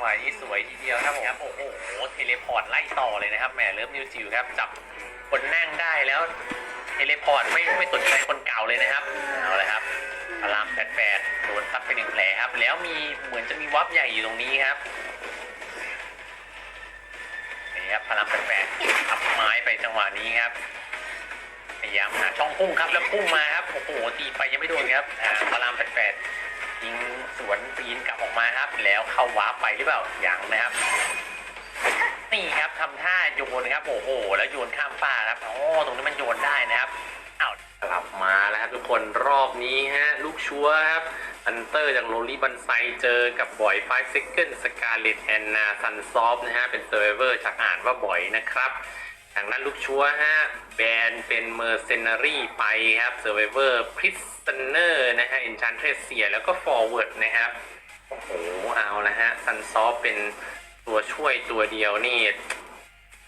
งหวะนี้สวยทีเดียวครับผมครับโอ้โหเทเลพอร์ตไล่ต่อเลยนะครับแหมเลิฟนิวจิวครับจับคนนั่งได้แล้วเทเลพอร์ตไม่ไม่สนใจคนเก่าเลยนะครับเอาเลยครับพลามแปดแปดโดนซัดไปหนึ่งแผลครับ แล้วมีเหมือนจะมีวับใหญ่อยู่ตรงนี้ครับนี่ครับพลามแปดแปดทับไม้ไปจังหวะนี้ครับพยายามหาช่องพุ่งครับแล้วพุ่งมาครับโอ้โหตีไปยังไม่โดนครับอ่าพลามแปดแปด ยิงสวนปีนกลับออกมาครับ แล้วเข้าวาร์ปไปหรือเปล่ายังนะครับ นี่ครับทำท่าโยนครับโอ้โห แล้วโยนข้ามฟ้าครับอ๋อตรงนี้มันโยนได้นะครับอ้าวกลับมาแล้วครับทุกคนรอบนี้ฮะลูกชัวครับอันเตอร์จากโรลี่บันไซเจอกับบอย5 Second Scarlet Anna Sun Soft นะฮะ เป็นเซอร์เวอร์จากอ่านว่าบ่อยนะครับทางนั้นลูกชัวฮะ แบนเป็นเมอร์เซนารีไปครับเซอร์เวอร์พริส เนอร์นะฮะอินชันเทรเซียแล้วก็ฟอร์เวิร์ดนะครับโอ้โหเอาละฮะซันซอฟเป็นตัวช่วยตัวเดียวนี่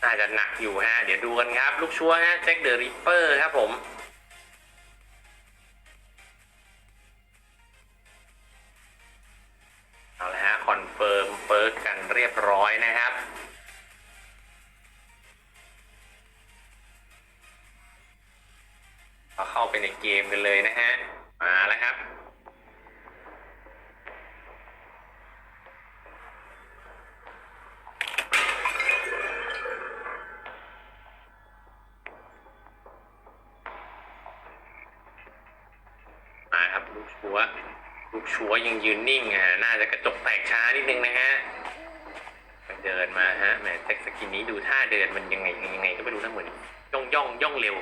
น่าจะหนักอยู่ฮะ เดี๋ยวดูกันครับ ลูกชัวฮะแจ็คเดอะริปเปอร์ครับผมเอาละฮะคอนเฟิร์มเปิร์กกันเรียบร้อยนะครับ เราเข้าไปในเกมกันเลยนะฮะ มาแล้วครับ มาครับลูกชัวลูกชัวยังยืนนิ่งอะ น่าจะกระจกแตกช้านิดนึงนะฮะเดินมาฮะแหมแจ็คสกินนี้ดูท่าเดินมันยังไงยังไงก็ไม่รู้นะเหมือนย่องย่องย่องเร็ว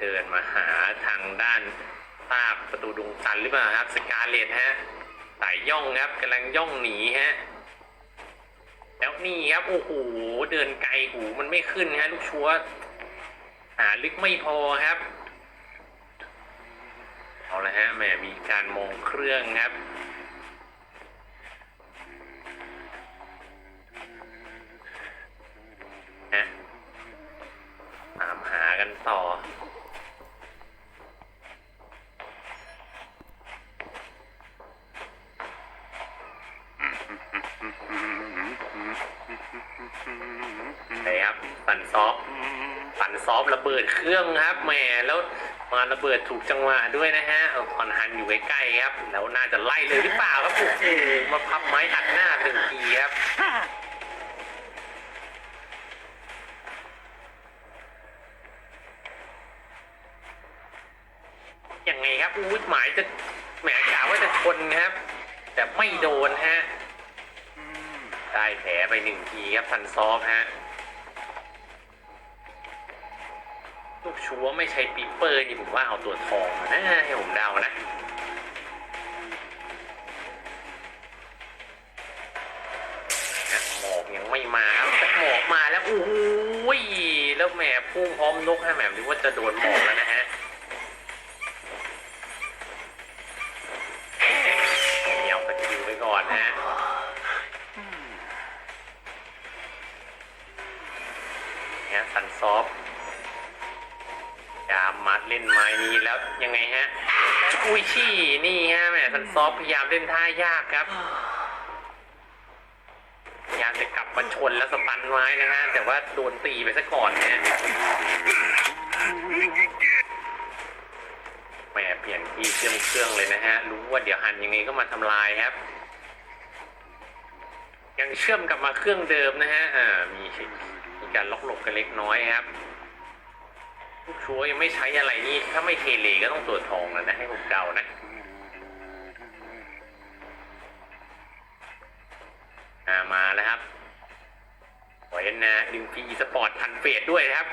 เดินมาหาทางด้านใต้ประตูดงจันหรือเปล่าครับสกาเลตฮะสายย่องครับกำลังย่องหนีฮะแล้วนี่ครับโอ้โหเดินไกลหูมันไม่ขึ้นฮะลูกชัวหาลึกไม่พอครับเอาละฮะแหมมีการมองเครื่องครับฮะตามหากันต่อ ไหนครับสันซอฟสัน ซอฟระเบิดเครื่องครับแหมแล้วมาระเบิดถูกจังหวะด้วยนะฮะเอาคอนฮันอยู่ใกล้ๆครับ แล้วน่าจะไล่เลยหรือเปล่าครับโอ้โหมาพับไม้อัดหน้าหนึ่งทีครับยังไงครับอุ้ยหมายจะแหมกะว่าจะชนครับ แต่ไม่โดนฮะได้แผลไปหนึ่งทีครับซันซอฟฮะ ลูกชัวไม่ใช่ปีเปอร์นี่ผมว่าเอาตัวทองนะให้ผมเดานะนะหมอกยังไม่มาแต่หมอกมาแล้วโอ้ยแล้วแหมพุ่งพร้อมนกฮะแหมนึกว่าจะโดนหมอกแล้วนะฮะเหนียวสกิลไว้ก่อนฮะเนี่ยสันซอฟ เล่นไม้นี้แล้วยังไงฮะอุ้ยชี่นี่ฮะแหมสันซอฟพยายามเล่นท่ายากครับพยายามจะกลับมาชนแล้วสตันไม้นะฮะแต่ว่าโดนตีไปซะก่อนนะฮะแหมเปลี่ยนที่เชื่อมเครื่องเลยนะฮะ รู้ว่าเดี๋ยวหันยังไงก็มาทำลายครับ ยังเชื่อมกลับมาเครื่องเดิมนะฮะอ่ามีมีการล็อกหลบกันเล็กน้อยครับ ชัวยังไม่ใช้อะไรนี่ถ้าไม่เทเลก็ต้องตัวจทองแล้วนะให้ผมเดานะอามาแล้วครับขอเห็นนะดึงพีสปอร์ตพันเฟสด้วยนะครับ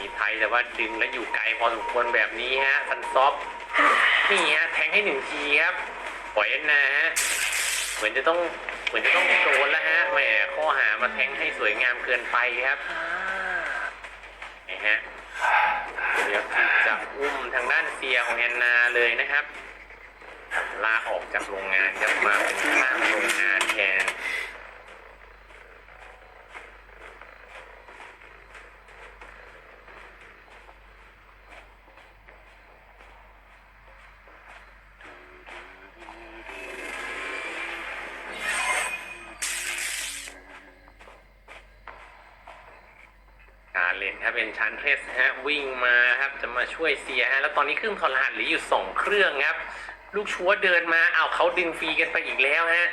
มีไทยแต่ว่าดึงแล้วอยู่ไกลพอสมควรแบบนี้ฮะซันซอฟนี่ฮะแทงให้หนึ่งทีครับขอเห็นนะฮะเหมือนจะต้องเหมือนจะต้องโดนแล้วฮะแหมข้อหามาแทงให้สวยงามเกินไปครับนี่ฮะเดี๋ยวที่ จะอุ้มทางด้านเซียของแอนนาเลยนะครับลาออกจากโรงงานจะมาเป็นข้างโรงงานแทน ฮะวิ่งมาครับจะมาช่วยเสียฮะแล้วตอนนี้เครื่องทรหัสเหลืออยู่สองเครื่องครับ ลูกชัวเดินมาเอาเขาดึงฟรีกันไปอีกแล้วฮะ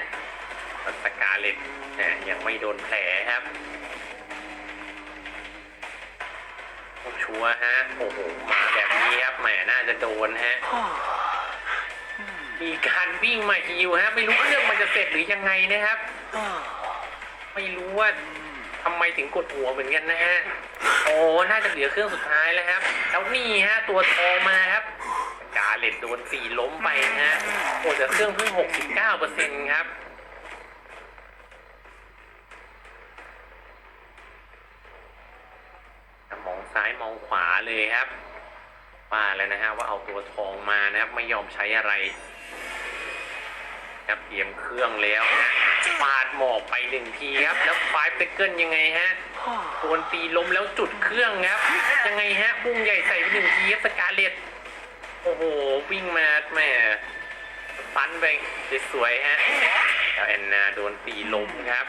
สกาเล็ตนะยังไม่โดนแผลครับลูกชัวฮะโอ้โหมาแบบนี้ครับแหมน่าจะโดนฮะมีการวิ่งมาฮิวฮะไม่รู้เรื่องมันจะเสร็จหรือยังไงนะครับ ไม่รู้ว่า ทำไมถึงกดหัวเหมือนกันนะฮะ โอ้ น่าจะเหลือเครื่องสุดท้ายแล้วครับ แล้วนี่ฮะตัวทองมาครับกาเลตโดนสี่ล้มไปฮะ โอ้แต่เครื่องเพิ่งหกสิบเก้าเปอร์เซ็นต์ครับมองซ้ายมองขวาเลยครับ ว่าแล้วนะฮะว่าเอาตัวทองมานะครับ ไม่ยอมใช้อะไร ครับเตรียมเครื่องแล้วฮะ ปาดหมอกไปหนึ่งทีครับ แล้วไฟเปเกิลยังไงฮะโดนตีล้มแล้วจุดเครื่องครับ ยังไงฮะพุ่งใหญ่ใส่ไปหนึ่งทีครับสกาเลตโอ้โห วิ่งมาแหม่ฟันไปสวยๆฮะแล้วแอนนาโดนตีล้มครับ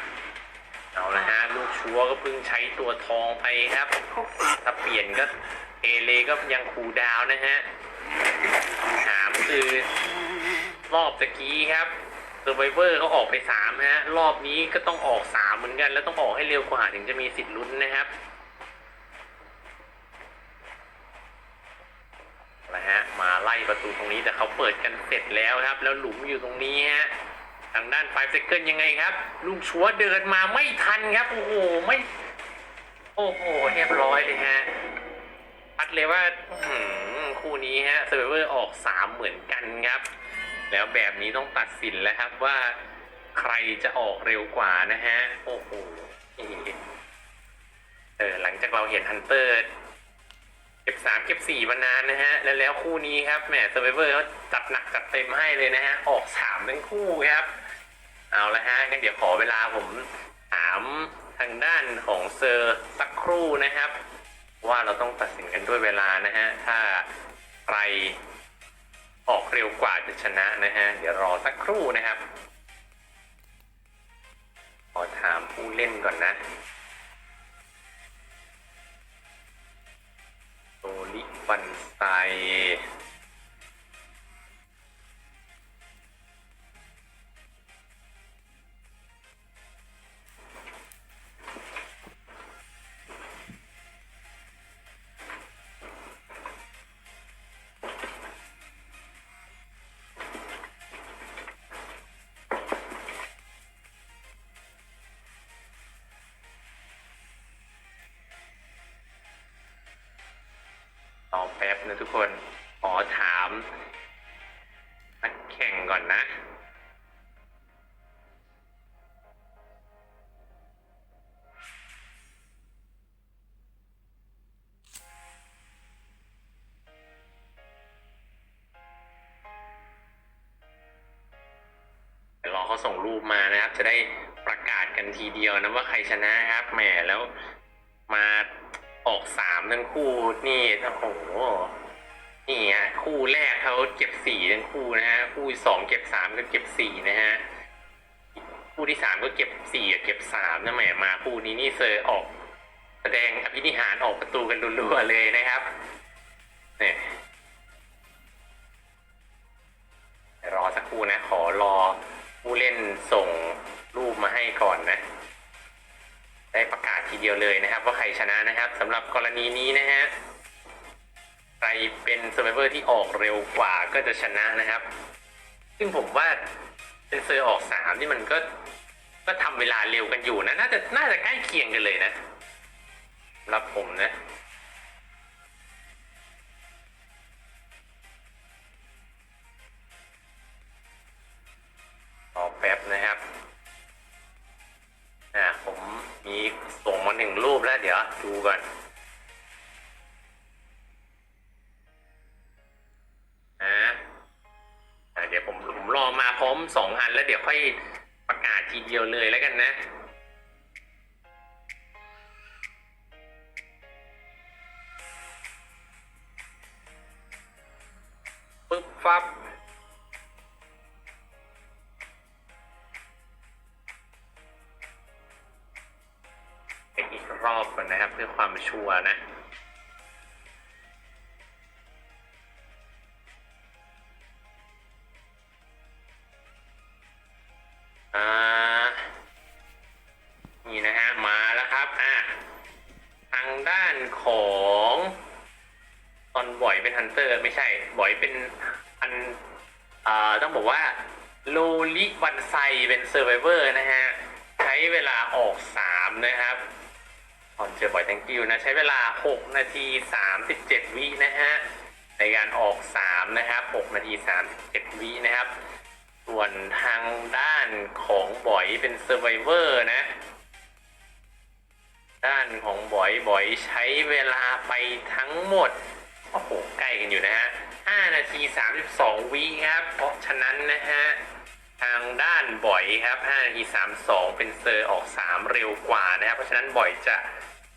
เอาละฮะลูกชัวก็เพิ่งใช้ตัวทองไปครับ ถ้าเปลี่ยนก็เอเลก็ยังคูลดาวน์นะฮะถามคือรอบตะกี้ครับ เซอร์ไ o เวอร์เขาออกไปสามฮะ รอบนี้ก็ต้องออกสามเหมือนกัน แล้วต้องออกให้เร็วกว่าถึงจะมีสิทธิ์ลุ้นนะครับนะฮะ มาไล่ประตูตรงนี้แต่เขาเปิดกันเสร็จแล้วครับ แล้วหลุมอยู่ตรงนี้ฮะ ทางด้านไฟเซเกิลยังไงครับ ลุงชัวเดินมาไม่ทันครับ โอ้โห ไม่ โอ้โห เรียบร้อยเลยฮะพัดเลยว่าอื้อหือคู่นี้ฮะเซอร์เวอร์ออกสามเหมือนกันครับ แล้วแบบนี้ต้องตัดสินแล้วครับว่าใครจะออกเร็วกว่านะฮะ โอ้โหเออหลังจากเราเห็นฮันเตอร์เก็บสามเก็บสี่มานานนะฮะ แล้วแล้วคู่นี้ครับแหมเซอร์ไ o เวอร์เขาจัดหนักจัดเต็มให้เลยนะฮะ ออกสามทั้งคู่ครับ เอาละฮะงั้นเดี๋ยวขอเวลาผมถามทางด้านของเซอร์สักครู่นะครับ ว่าเราต้องตัดสินกันด้วยเวลานะฮะ ถ้าใคร ออกเร็วกว่าจะชนะนะฮะ เดี๋ยวรอสักครู่นะครับ ขอถามผู้เล่นก่อนนะโตลิฟันไซ ป๊บนะทุกคน ขอถามนักแข่งก่อนนะ เดี๋ยวรอเขาส่งรูปมานะครับ จะได้ประกาศกันทีเดียวนะว่าใครชนะครับ แหมแล้วมา ออกสามทั้งคู่นี่โอ้โหนี่ฮะคู่แรกเขาเก็บสี่ทั้งคู่นะฮะคู่สองเก็บสามก็เก็บสี่นะฮะคู่ที่สามก็เก็บสี่เก็บสามนะแหมมาคู่นี้นี่เซอร์ออกแสดงอภินิหารออกประตูกันรัวๆเลยนะครับเนี่ยรอสักครู่นะ ขอรอผู้เล่นส่งรูปมาให้ก่อนนะ ได้ประกาศทีเดียวเลยนะครับ ว่าใครชนะนะครับสำหรับกรณีนี้นะฮะใครเป็นเซอร์ไ o เวอร์ที่ออกเร็วกว่าก็จะชนะนะครับ ซึ่งผมว่าเป็นเซอร์ออกสามนี่มันก็ก็ทำเวลาเร็วกันอยู่นะ น่าจะน่าจะใกล้เคียงกันเลยนะสำหรับผมนะ ดูก่อนอ่าอ่าเดี๋ยวผมผมรอมาพร้อมสองอันแล้วเดี๋ยวค่อยประกาศทีเดียวเลยแล้วกันนะปึ๊บฟับ รอบก่อนนะครับ เพื่อความชัวร์นะอ่านี่นะฮะมาแล้วครับอะทางด้านของตอนบ่อยเป็นฮันเตอร์ ไม่ใช่บ่อยเป็นอันอ่าต้องบอกว่าโลลิวันไซเป็นเซอร์ไ o เวอร์นะฮะ ใช้เวลาออกสามนะครับ อนเจอบ่อย thank you นะ ใช้เวลา 6 นาที 37 วินะฮะ ในการออกสามนะครับ 6 นาที 37 วินะครับ ส่วนทางด้านของบ่อยเป็นเซอร์ไ o เวอร์นะ ด้านของบอยบอยใช้เวลาไปทั้งหมด โอ้โห ใกล้กันอยู่นะฮะ 5 นาที 32 วิครับ เพราะฉะนั้นนะฮะทางด้านบ่อยครับ5นาที32 เป็นเซอร์ออก 3 เร็วกว่านะครับ เพราะฉะนั้นบ่อยจะ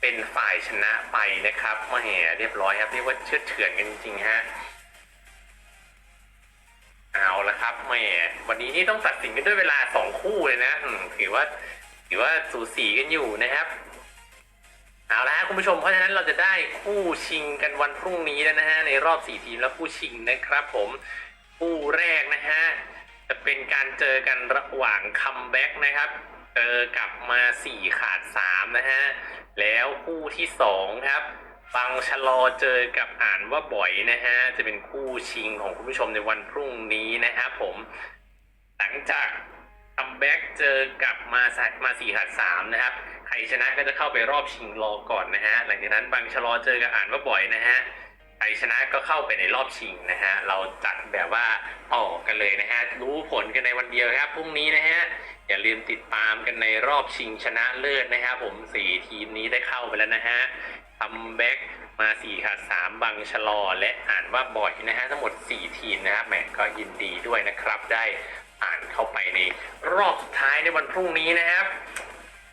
เป็นฝ่ายชนะไปนะครับมาแห่เรียบร้อยครับเรียกว่าเชื่อเฉือนกันจริงๆฮะเอาละครับแหม่วันนี้นี่ต้องตัดสินกันด้วยเวลา2คู่เลยนะถือว่าถือว่าสูสีกันอยู่นะครับเอาละฮะคุณผู้ชมเพราะฉะนั้นเราจะได้คู่ชิงกันวันพรุ่งนี้แล้วนะฮะในรอบ4ทีมแล้วคู่ชิงนะครับ ผมคู่แรกนะฮะจะเป็นการเจอกันระหว่างคัมแบ็กนะครับเจอกลับมา4ขาด3นะฮะ แล้วคู่ที่2ครับบังชะลอเจอกับอ่านว่าบ่อยนะฮะจะเป็นคู่ชิงของคุณผู้ชมในวันพรุ่งนี้นะครับผมหลังจากคัมแบ็กเจอกับมาสัมาสี่ขาดสามนะครับใครชนะก็จะเข้าไปรอบชิงรอก่อนนะฮะหลังจากนั้นบังชะลอเจอกับอ่านว่าบ่อยนะฮะใครชนะก็เข้าไปในรอบชิงนะฮะเราจัดแบบว่าต่อกันเลยนะฮะรู้ผลกันในวันเดียวครับพรุ่งนี้นะฮะ อย่าลืมติดตามกันในรอบชิงชนะเลิศนะฮะผมสี่ทีมนี้ได้เข้าไปแล้วนะฮะคัมแบ็กมาสี่ขาดสามบังชะลอ และอ่านว่าบ่อยนะฮะทั้งหมด 4 ทีมนะครับแหมก็ยินดีด้วยนะครับ ได้อ่านเข้าไปในรอบสุดท้ายในวันพรุ่งนี้นะครับ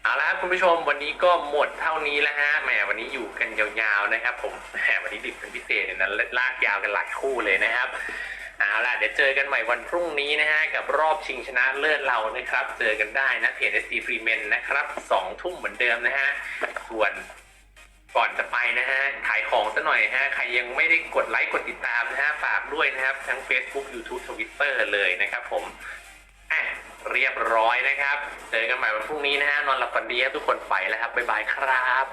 เอาละครับคุณผู้ชมวันนี้ก็หมดเท่านี้แล้วฮะแหมวันนี้อยู่กันยาวๆนะครับ ผมแหมวันนี้ดิบเป็นพิเศษเนี่ยนะลากยาวกันหลายคู่เลยนะครับ เอาล่ะเดี๋ยวเจอกันใหม่วันพรุ่งนี้นะฮะ กับรอบชิงชนะเลิศเรานะครับ เจอกันได้นะเพจ SD Free Men นะครับสองทุ่มเหมือนเดิมนะฮะส่วนก่อนจะไปนะฮะ ขายของซะหน่อยฮะ ใครยังไม่ได้กดไลค์กดติดตามนะฮะ ฝากด้วยนะครับ ทั้ง Facebook YouTube Twitter เลยนะครับผมอะเรียบร้อยนะครับ เจอกันใหม่วันพรุ่งนี้นะฮะ นอนหลับฝันดีครับทุกคนไปแล้วครับ บ๊ายบายครับ